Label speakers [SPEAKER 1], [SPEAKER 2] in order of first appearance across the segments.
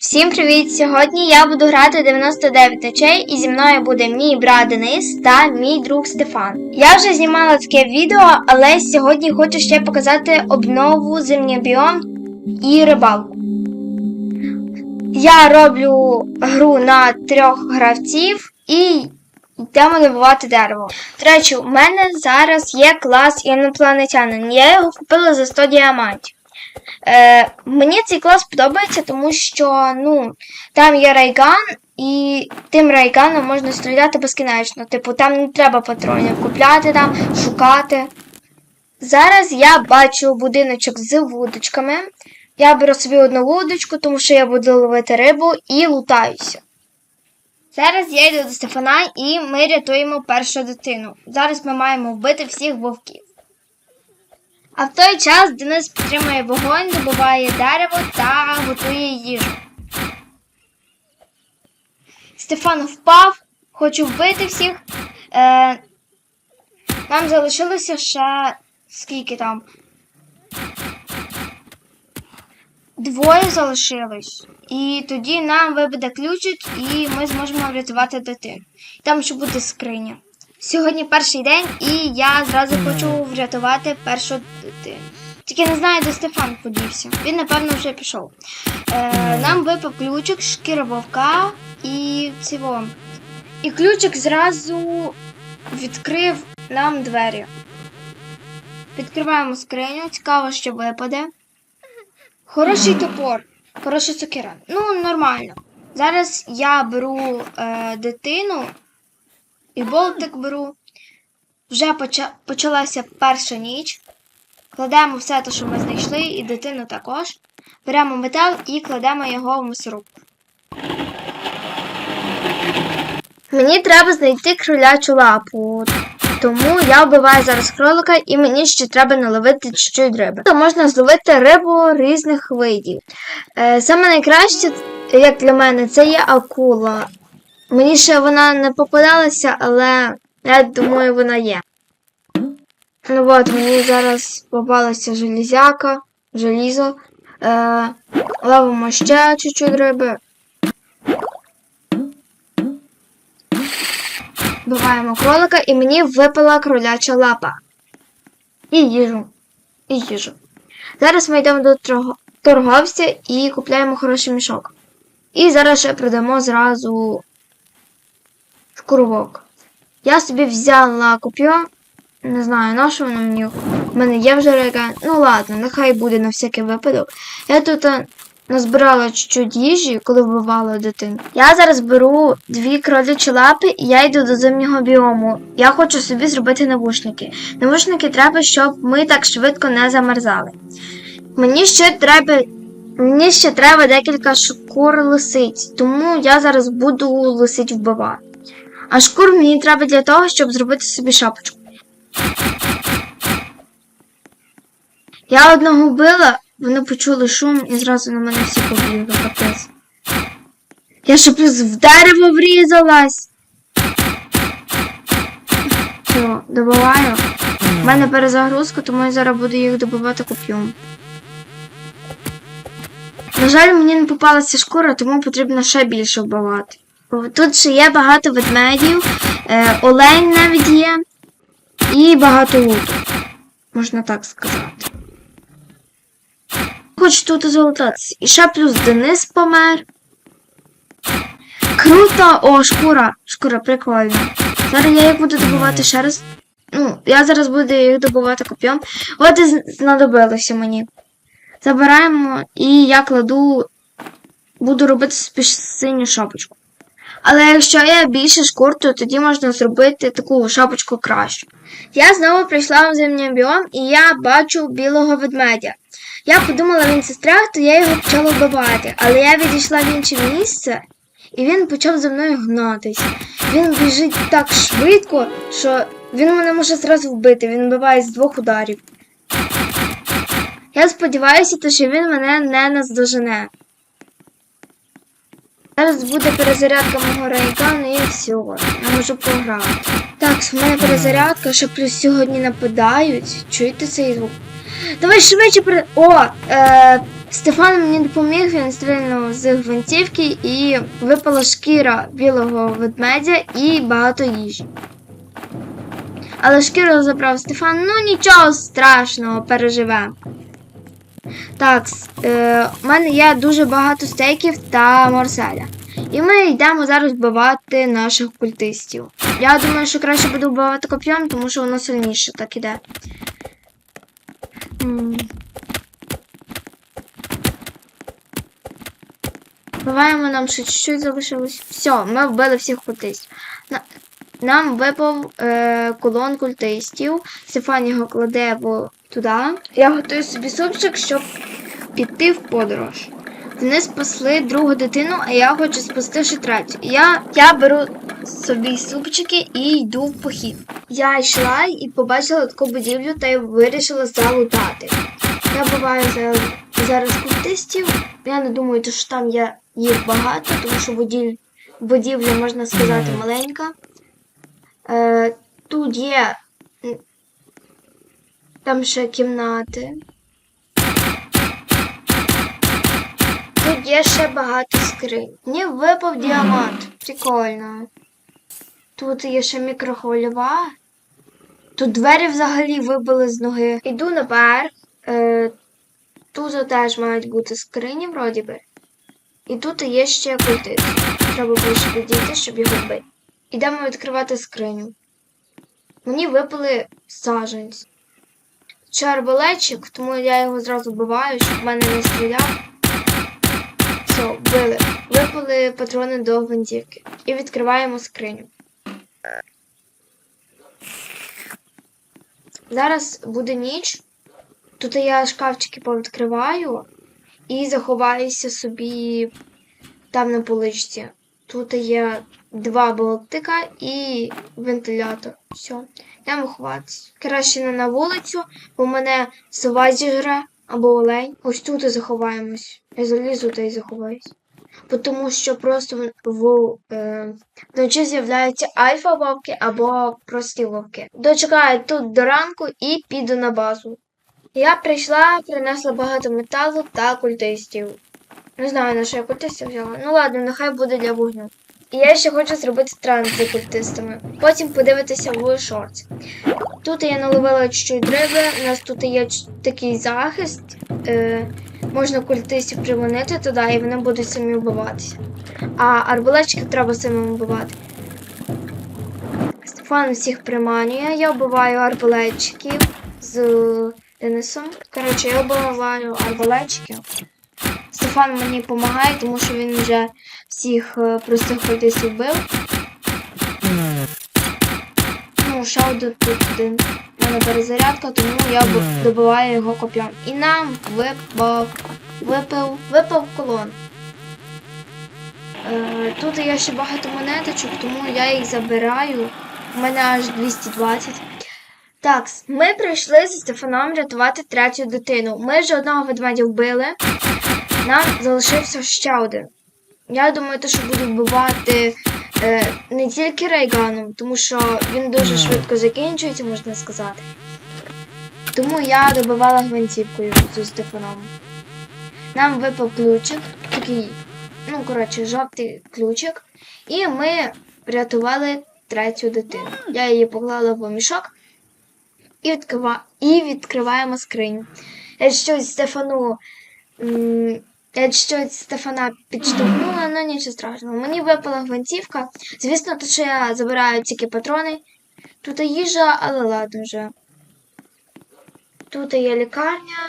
[SPEAKER 1] Всім привіт! Сьогодні я буду грати 99 ночей і зі мною буде мій брат Денис та мій друг Стефан. Я вже знімала таке відео, але сьогодні хочу ще показати обнову зимній біом і рибалку. Я роблю гру на трьох гравців і йдемо добувати дерево. До речі, у мене зараз є клас інопланетянин. Я його купила за 100 діамантів. Е, мені цей клас подобається, тому що ну, там є райган, і тим райганом можна стріляти безкінечно. Типу, там не треба патронів купляти там, шукати. Зараз я бачу будиночок з вудочками. Я беру собі одну вудочку, тому що я буду ловити рибу і лутаюся. Зараз я йду до Стефана і ми рятуємо першу дитину. Зараз ми маємо вбити всіх вовків. А в той час Денис підтримує вогонь, добуває дерево та готує їжу. Стефан впав, хочу вбити всіх. Е, нам залишилося ще скільки там? Двоє залишилось. І тоді нам вибеде ключик, і ми зможемо врятувати дитину. Там ще буде скриня. Сьогодні перший день, і я зразу хочу врятувати першу дитину. Тільки не знаю, де Стефан подівся. Він, напевно, вже пішов. Е, нам випав ключик, шкіра вовка і цього. І ключик зразу відкрив нам двері. Відкриваємо скриню, цікаво, що випаде. Хороший топор, хороша сокира. Ну, нормально. Зараз я беру е, дитину і болтик беру. Вже поча- почалася перша ніч. Кладемо все те, що ми знайшли, і дитину також. Беремо метал і кладемо його в мусорубку. Мені треба знайти кролячу лапу. Тому я вбиваю зараз кролика і мені ще треба наловити чуть-чуть риби. То можна зловити рибу різних видів. Е, саме найкраще, як для мене, це є акула. Мені ще вона не попадалася, але я думаю, вона є. Ну от, мені зараз попалася железяка, желізо. Е, ловимо ще чуть-чуть риби. Вбиваємо кролика і мені випала кроляча лапа. І їжу. І їжу. Зараз ми йдемо до торговця і купляємо хороший мішок. І зараз ще продамо зразу шкуровок. Я собі взяла коп'ю. Не знаю, на що воно мені. У мене є вже река. Ну ладно, нехай буде на всякий випадок. Я тут а, назбирала чуть-чуть їжі, коли вбивала дитину. Я зараз беру дві кролячі лапи і я йду до зимнього біому. Я хочу собі зробити навушники. Навушники треба, щоб ми так швидко не замерзали. Мені ще треба. Мені ще треба декілька шкур лисиць, тому я зараз буду лисиць вбивати. А шкур мені треба для того, щоб зробити собі шапочку. Я одного вбила, вони почули шум і зразу на мене всі побігли, капець. Я ще плюс в дерево врізалась. Все, добиваю. У мене перезагрузка, тому я зараз буду їх добивати коп'єм. На жаль, мені не попалася шкура, тому потрібно ще більше вбивати. Тут ще є багато ведмедів, е, олень навіть є, і багато луту. Можна так сказати. Хочу тут золотатися. І ще плюс Денис помер. Круто! О, шкура! Шкура, прикольно. Зараз я їх буду добувати ще раз. Ну, я зараз буду їх добувати коп'єм. От і знадобилося мені. Забираємо і я кладу. Буду робити синю шапочку. Але якщо є більше шкур, то тоді можна зробити таку шапочку кращу. Я знову прийшла в зимній біом і я бачу білого ведмедя. Я подумала, він застряг, то я його почала вбивати, але я відійшла в інше місце, і він почав за мною гнатись. Він біжить так швидко, що він мене може зразу вбити, він вбиває з двох ударів. Я сподіваюся, що він мене не наздожене. Зараз буде перезарядка мого рейгану і все. Я можу програти. Так, в мене перезарядка, ще плюс сьогодні нападають. Чуєте цей звук? Давай швидше пере... О! Е... Стефан мені допоміг, він стрільнув з гвинтівки і випала шкіра білого ведмедя і багато їжі. Але шкіру забрав Стефан, ну нічого страшного, переживе. Так, е, у мене є дуже багато стейків та морселя. І ми йдемо зараз вбивати наших культистів. Я думаю, що краще буду вбивати коп'єм, тому що воно сильніше так іде. Вбиваємо, нам ще чуть-чуть залишилось. Все, ми вбили всіх культистів. На- Нам випав е, колон культистів. Стефан його кладе туди. Я готую собі супчик, щоб піти в подорож. Вони спасли другу дитину, а я хочу спасти ще третю. Я, я беру собі супчики і йду в похід. Я йшла і побачила таку будівлю та й вирішила залутати. Я буваю зараз, зараз культистів. Я не думаю, що там є їх багато, тому що будівля, будівля можна сказати, маленька. Е, тут є там ще кімнати. Тут є ще багато скринь. Мені випав діамант. Прикольно. Тут є ще мікрохвильова. Тут двері взагалі вибили з ноги. Іду наверх. Е, тут теж мають бути скрині, вроді би. І тут є ще культист. Треба ближче підійти, щоб його вбити. Ідемо відкривати скриню. Мені випали саженці. Це арбалетчик, тому я його зразу вбиваю, щоб в мене не стріляв. Все, вбили. Випали патрони до гвинтівки. І відкриваємо скриню. Зараз буде ніч. Тут я шкафчики повідкриваю і заховаюся собі там на поличці. Тут є два болтика і вентилятор. Все, йдемо ховатися. Краще не на вулицю, бо мене сова зіжре або олень. Ось тут і заховаємось. Я залізу та й заховаюсь. Тому що просто в, е, вночі з'являються альфа-вовки або прості вовки. Дочекаю тут до ранку і піду на базу. Я прийшла, принесла багато металу та культистів. Не знаю, на що я культистів взяла. Ну ладно, нехай буде для вогню. І я ще хочу зробити транс з культистами. Потім подивитися в шорт. Тут я наловила чуть-чуть риби, у нас тут є такий захист. Е, можна культистів приманити туди, і вони будуть самі вбиватися. А арбалетчиків треба самим вбивати. Стефан всіх приманює. Я вбиваю арбалетчиків з Денисом. Коротше, я вбиваю арбалетчиків. Стефан мені допомагає, тому що він вже всіх е, простих культистів вбив. Ну, ще один тут один. У мене перезарядка, тому я добиваю його коп'ям. І нам випав, випав, випав колон. Е, тут є ще багато монеточок, тому я їх забираю. У мене аж 220. Так, ми прийшли зі Стефаном рятувати третю дитину. Ми вже одного ведмедя вбили. Нам залишився ще один. Я думаю, то, що буду вбивати е, не тільки рейганом, тому що він дуже швидко закінчується, можна сказати. Тому я добивала гвинтівкою з Стефаном. Нам випав ключик, такий, ну, коротше, жовтий ключик. І ми врятували третю дитину. Я її поклала в мішок і, відкрива... і відкриваємо скриню. Я щось Стефану. м, Я щось Стефана підштовхнула, ну нічого страшного. Мені випала гвинтівка. Звісно, то, що я забираю тільки патрони. Тут їжа, але ладно вже. Тут є лікарня,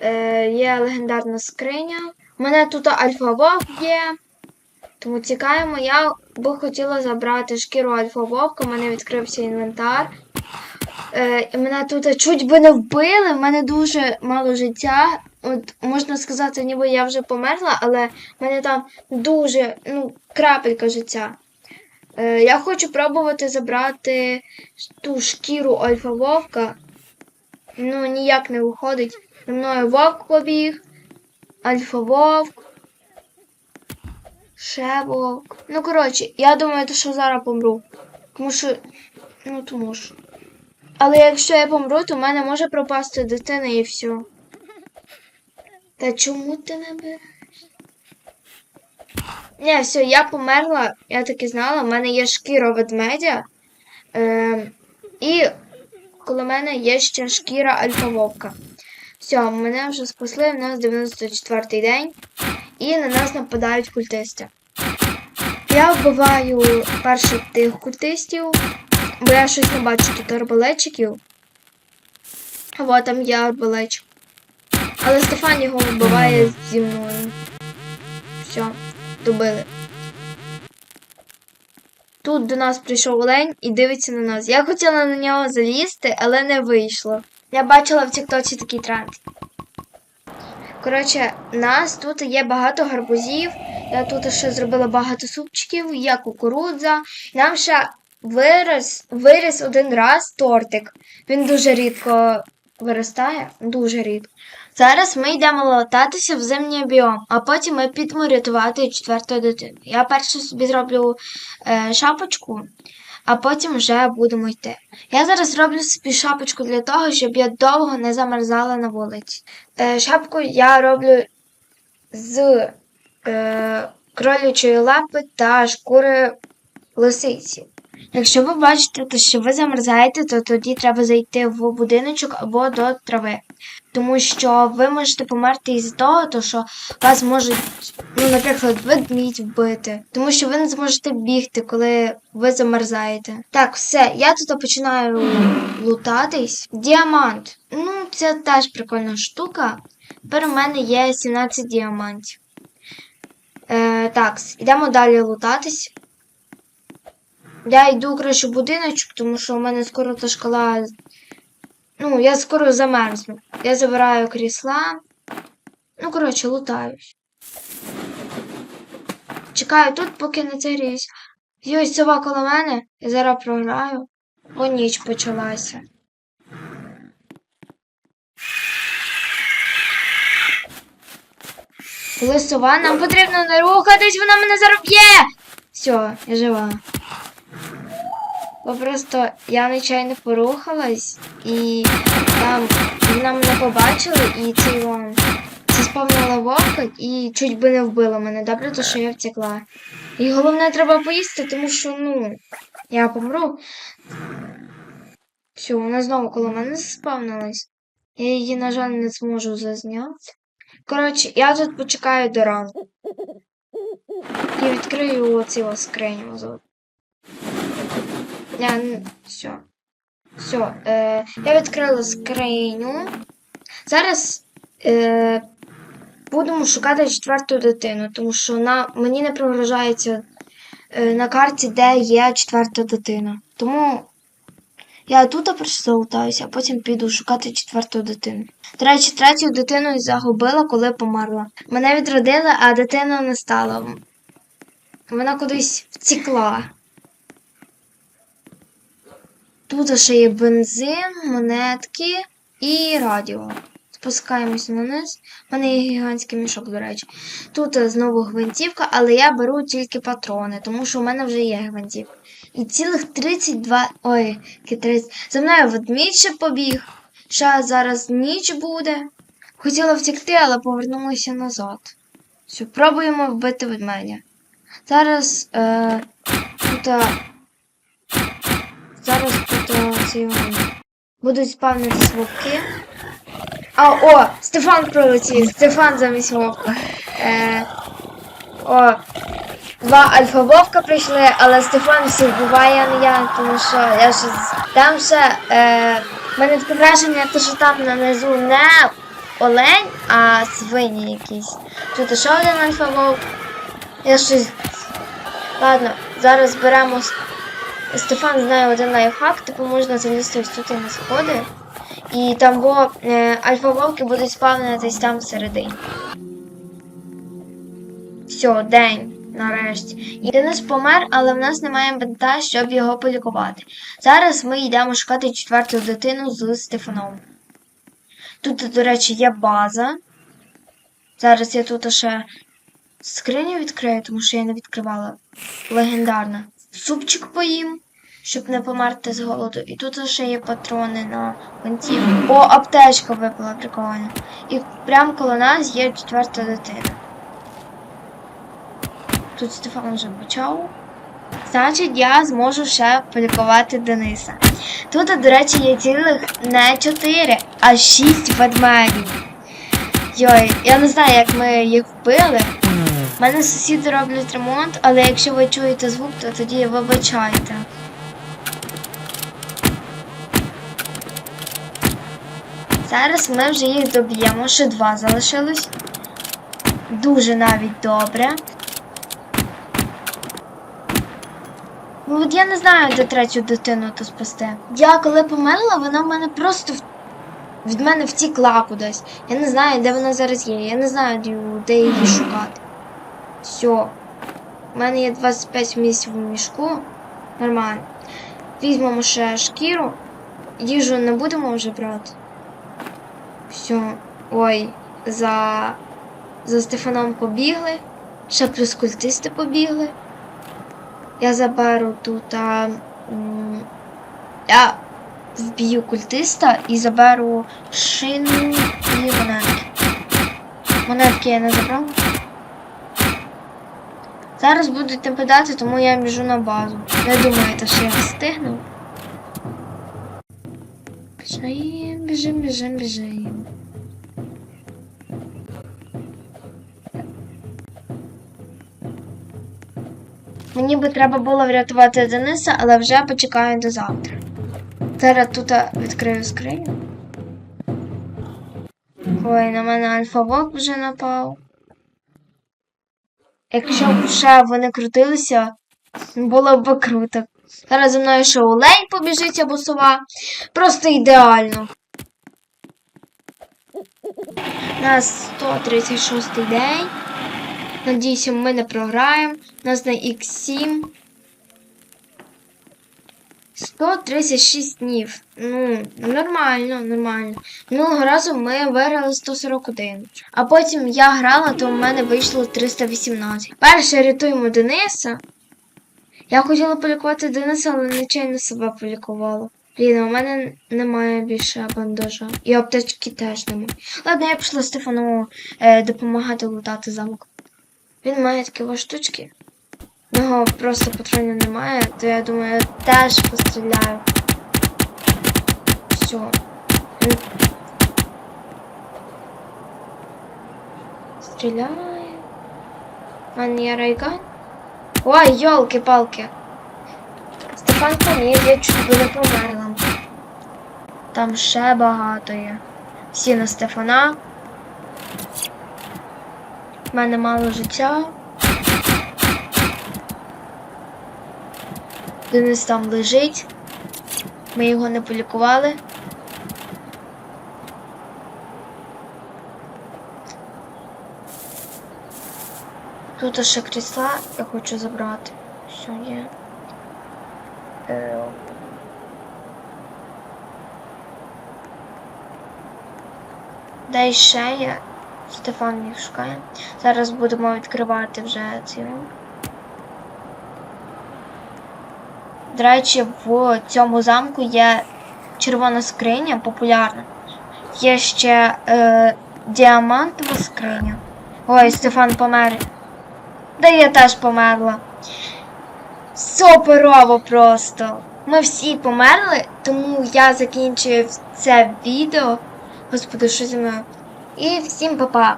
[SPEAKER 1] е, є легендарна скриня. У мене тут альфа-вовк є. Тому тікаємо. Я би хотіла забрати шкіру альфа-вовка, у мене відкрився інвентар. Е, мене тут чуть би не вбили, в мене дуже мало життя. От можна сказати, ніби я вже померла, але в мене там дуже ну, крапелька життя. Е, я хочу пробувати забрати ту шкіру альфа-вовка. Ну, ніяк не виходить. За мною вовк побіг, альфа-вовк. Ще вовк. Ну, коротше, я думаю, що зараз помру. Тому що. Ну, тому що. Але якщо я помру, то в мене може пропасти дитина і все. Та чому ти не береш? Ні, все, я померла, я так і знала, в мене є шкіра ведмедя. Е, і коло мене є ще шкіра альфа-вовка. Все, мене вже спасли, в нас 94-й день, і на нас нападають культисти. Я вбиваю перших тих культистів, бо я щось не бачу тут арбалетчиків. Або там є арбалетчик. Але Стефан його вбиває зі мною. Все, добили. Тут до нас прийшов олень і дивиться на нас. Я хотіла на нього залізти, але не вийшло. Я бачила в Тіктоці такий тренд. Коротше, нас тут є багато гарбузів. Я тут ще зробила багато супчиків, є кукурудза. Нам ще виріс, виріс один раз тортик. Він дуже рідко виростає, дуже рідко. Зараз ми йдемо лататися в зимній біом, а потім ми підемо рятувати четверту дитину. Я перше собі зроблю е, шапочку, а потім вже будемо йти. Я зараз зроблю собі шапочку для того, щоб я довго не замерзала на вулиці. Е, шапку я роблю з е, кролячої лапи та шкури лисиці. Якщо ви бачите, то що ви замерзаєте, то тоді треба зайти в будиночок або до трави. Тому що ви можете померти із того, то що вас можуть, ну, наприклад, ведмідь вбити. Тому що ви не зможете бігти, коли ви замерзаєте. Так, все, я тут починаю лутатись. Діамант. Ну, це теж прикольна штука. Тепер у мене є 17 діамантів. Е, так, йдемо далі лутатись. Я йду краще в будиночок, тому що у мене скоро та шкала. Ну, я скоро замерзну. Я забираю крісла. Ну, коротше, лутаюсь. Чекаю тут, поки не загріюсь. І ось сова коло мене, я зараз програю, бо ніч почалася. Коли сова, нам потрібно не рухатись, вона мене зараз б'є! Все, я жива. Бо просто я нечайно порухалась, і там вона мене побачила, і цей вон це сповнила вовка і чуть би не вбила мене. Добре, то що я втекла. І головне треба поїсти, тому що, ну, я помру. Все, вона знову коло мене заспавнилась. Я її, на жаль, не зможу зазняти. Коротше, я тут почекаю до ранку. І відкрию ось скриню. Я все. Все. Е, я відкрила скриню. Зараз е, будемо шукати четверту дитину, тому що на, мені не прогружається е, на карті, де є четверта дитина. Тому я тут перше залутаюся, а потім піду шукати четверту дитину. До речі, третю дитину загубила, коли померла. Мене відродили, а дитина не стала. Вона кудись втекла. Тут ще є бензин, монетки і радіо. Спускаємося вниз. У мене є гігантський мішок, до речі. Тут е, знову гвинтівка, але я беру тільки патрони, тому що у мене вже є гвинтівка. І цілих 32. Ой, які 30. За мною ведмідь ще побіг. Ще зараз ніч буде. Хотіла втекти, але повернулася назад. Все, пробуємо вбити ведмедя. Зараз е, тут. Зараз тут е, ці будуть спавнитись вовки. А, о, Стефан прилетів. Стефан замість вовка. Е, о, два альфа-вовка прийшли, але Стефан всіх вбиває, а не я, тому що я щось. Там ще. Е, в мене таке враження, те, що там нанизу не олень, а свині якісь. Тут ще один альфа-вовк. Я щось. Ладно, зараз беремо Стефан знає один лайфхак, типу можна залізти ось тут на сходи. І там бо е, альфа-вовки будуть спавнитись там всередині. Все, день, нарешті. І Денис помер, але в нас немає бинта, щоб його полікувати. Зараз ми йдемо шукати четверту дитину з Стефаном. Тут, до речі, є база. Зараз я тут ще скриню відкрию, тому що я не відкривала. Легендарна. Супчик поїм. Щоб не померти з голоду. І тут ще є патрони на гвинтівку. О, аптечка випала прикольно. І прямо коло нас є четверта дитина. Тут Стефан вже почав. Значить, я зможу ще полікувати Дениса. Тут, до речі, є цілих не 4, а 6 ведмедів. Йой, я не знаю, як ми їх вбили. У мене сусіди роблять ремонт, але якщо ви чуєте звук, то тоді вибачайте. Зараз ми вже їх доб'ємо, ще два залишилось. Дуже навіть добре. Ну от я не знаю, де третю дитину то спасти. Я коли померла, вона в мене просто в- від мене втікла кудись. Я не знаю, де вона зараз є. Я не знаю, де, де її шукати. Все. У мене є 25 місць в мішку. Нормально. Візьмемо ще шкіру. Їжу не будемо вже брати. Все. Ой, за, за Стефаном побігли. Ще плюс культисти побігли. Я заберу тут. А, я вб'ю культиста і заберу шину і монетки. Монетки я не забрала. Зараз будуть нападати, тому я біжу на базу. Не думаєте, що я встигну. Біжим, біжим, біжим, біжим. Мені би треба було врятувати Дениса, але вже почекаю до завтра. Зараз тут відкрию скриню. Ой, на мене альфа-вок вже напав. Якщо б ще вони крутилися, було б круто. Зараз за мною ще олень побіжить або сова. Просто ідеально. У нас 136 день. Надіюся, ми не програємо. У нас на X7. 136 днів. Ну, нормально, нормально. Минулого разу ми виграли 141. А потім я грала, то в мене вийшло 318. Перше рятуємо Дениса. Я хотіла полікувати Дениса, але нечайно себе полікувала. Блін, у мене немає більше бандажа. І аптечки теж немає. Ладно, я пішла Стефану е, допомагати лутати замок. Він має такі ось штучки. В нього просто патронів немає, то я думаю, я теж постріляю. Все. Він... Стріляє. У мене є рейган. Ой, йолки-палки. Стефан поміг, я чуть би не померла. Там ще багато є. Всі на Стефана. У мене мало життя. Денис там лежить. Ми його не полікували. Тут ще крісла я хочу забрати. Все є. Де ще є? Стефан їх шукає. Зараз будемо відкривати вже ці. До речі, в цьому замку є червона скриня, популярна. Є ще е, діамантова скриня. Ой, Стефан помер. Да я теж померла. Суперово просто. Ми всі померли, тому я закінчую це відео. Господи, що зі мною? І всім па-па.